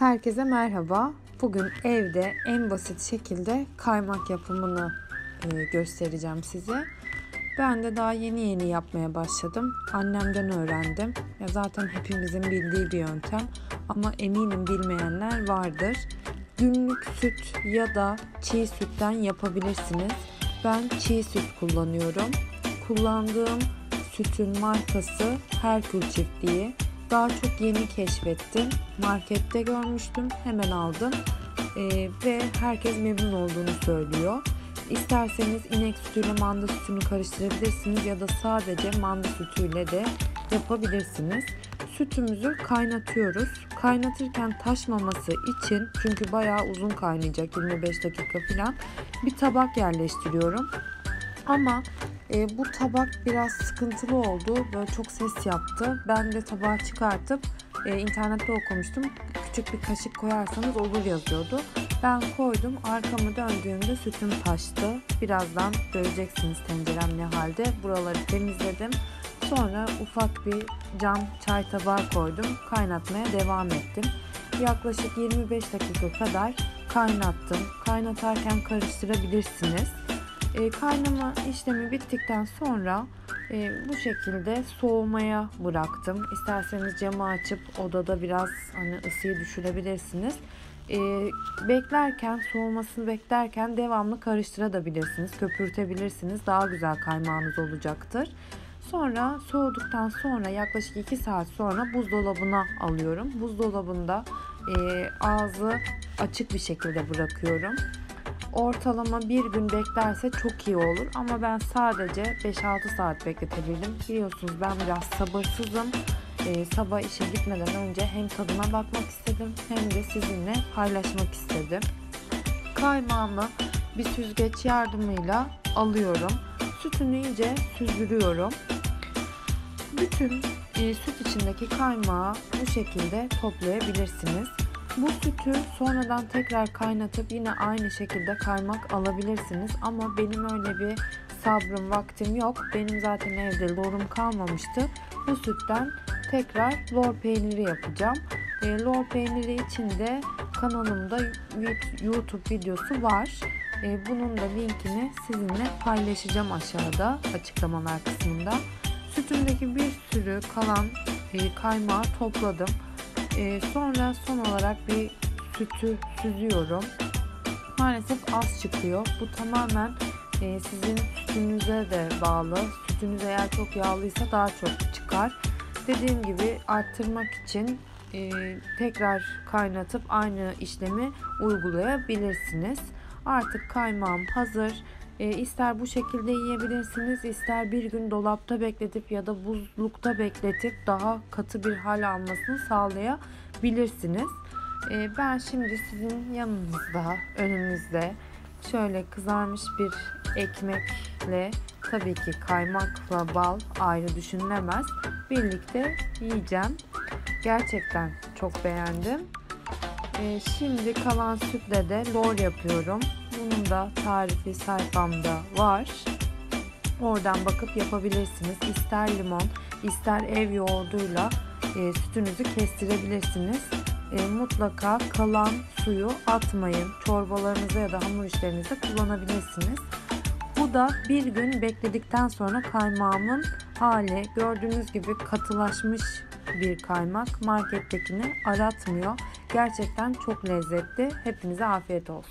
Herkese merhaba. Bugün evde en basit şekilde kaymak yapımını e, göstereceğim size. Ben de daha yeni yeni yapmaya başladım. Annemden öğrendim. Ya zaten hepimizin bildiği bir yöntem ama eminim bilmeyenler vardır. Günlük süt ya da çiğ sütten yapabilirsiniz. Ben çiğ süt kullanıyorum. Kullandığım sütün markası Herkül çiftliği. Daha çok yeni keşfettim. Markette görmüştüm. Hemen aldım. Ee, ve herkes memnun olduğunu söylüyor. İsterseniz inek sütüyle manda sütünü karıştırabilirsiniz ya da sadece manda sütüyle de yapabilirsiniz. Sütümüzü kaynatıyoruz. Kaynatırken taşmaması için çünkü bayağı uzun kaynayacak 25 dakika falan bir tabak yerleştiriyorum. Ama e, bu tabak biraz sıkıntılı oldu. Böyle çok ses yaptı. Ben de tabağı çıkartıp e, internette okumuştum. Küçük bir kaşık koyarsanız olur yazıyordu. Ben koydum. Arkamı döndüğümde sütüm taştı. Birazdan göreceksiniz tencerem ne halde. Buraları temizledim. Sonra ufak bir cam çay tabağı koydum. Kaynatmaya devam ettim. Yaklaşık 25 dakika kadar kaynattım. Kaynatarken karıştırabilirsiniz. E, kaynama işlemi bittikten sonra e, bu şekilde soğumaya bıraktım. İsterseniz camı açıp odada biraz hani ısıyı düşürebilirsiniz. E, beklerken soğumasını beklerken devamlı karıştırabilirsiniz, köpürtebilirsiniz. Daha güzel kaymağınız olacaktır. Sonra soğuduktan sonra yaklaşık 2 saat sonra buzdolabına alıyorum. Buzdolabında e, ağzı açık bir şekilde bırakıyorum ortalama bir gün beklerse çok iyi olur. Ama ben sadece 5-6 saat bekletebildim. Biliyorsunuz ben biraz sabırsızım. Ee, sabah işe gitmeden önce hem tadına bakmak istedim hem de sizinle paylaşmak istedim. Kaymağımı bir süzgeç yardımıyla alıyorum. Sütünü iyice süzdürüyorum. Bütün e, süt içindeki kaymağı bu şekilde toplayabilirsiniz. Bu sütü sonradan tekrar kaynatıp yine aynı şekilde kaymak alabilirsiniz. Ama benim öyle bir sabrım, vaktim yok. Benim zaten evde lorum kalmamıştı. Bu sütten tekrar lor peyniri yapacağım. E, lor peyniri için de kanalımda YouTube videosu var. E, bunun da linkini sizinle paylaşacağım aşağıda açıklamalar kısmında. Sütümdeki bir sürü kalan e, kaymağı topladım. E, sonra son olarak bir sütü süzüyorum. Maalesef az çıkıyor. Bu tamamen e, sizin sütünüze de bağlı. Sütünüz eğer çok yağlıysa daha çok çıkar. Dediğim gibi arttırmak için e, tekrar kaynatıp aynı işlemi uygulayabilirsiniz. Artık kaymağım hazır. E, ister bu şekilde yiyebilirsiniz, ister bir gün dolapta bekletip ya da buzlukta bekletip daha katı bir hal almasını sağlayabilirsiniz. E, ben şimdi sizin yanınızda, önünüzde şöyle kızarmış bir ekmekle tabii ki kaymakla bal ayrı düşünülemez. Birlikte yiyeceğim. Gerçekten çok beğendim. E, şimdi kalan sütle de lor yapıyorum. Bunun da tarifi sayfamda var. Oradan bakıp yapabilirsiniz. İster limon, ister ev yoğurduyla e, sütünüzü kestirebilirsiniz. E, mutlaka kalan suyu atmayın. Çorbalarınıza ya da hamur işlerinizde kullanabilirsiniz. Bu da bir gün bekledikten sonra kaymağımın hali gördüğünüz gibi katılaşmış bir kaymak markettekini aratmıyor. Gerçekten çok lezzetli. Hepinize afiyet olsun.